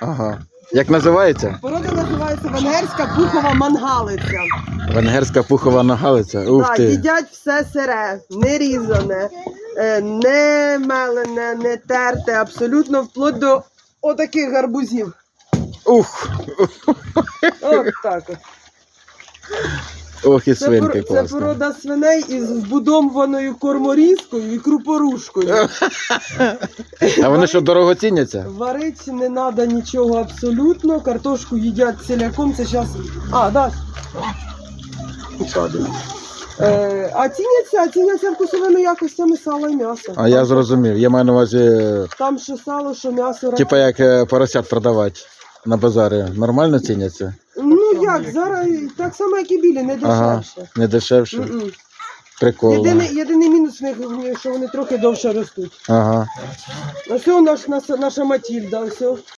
Ага. Як називається? Порода називається венгерська пухова мангалиця. Венгерська пухова нагалиця. Ух Так, ти. їдять все сире, не різане, е, не мелене, не терте, абсолютно вплоть до отаких гарбузів. Ух. От так от. Ох і Це, свинки пор- це класно. порода свиней із вбудованою корморізкою і крупорушкою. А вони що дорого ціняться? Варить не треба нічого абсолютно. Картошку їдять ціляком. Це зараз. А, да. Е, а ціняться, а ціняться вкусовими якостями сала і м'яса. А я зрозумів. Я маю на увазі, Там що сало, що м'ясо. типа як е, поросят продавати на базарі. Нормально ціняться? Ну як, зараз так само, як і білі, не Ага. дешевше. Не дешевше. М-м. Прикольно. Єдиний, єдиний мінус в них, що вони трохи довше ростуть. Ага. Ось наш, наша, наша Матільда, ось.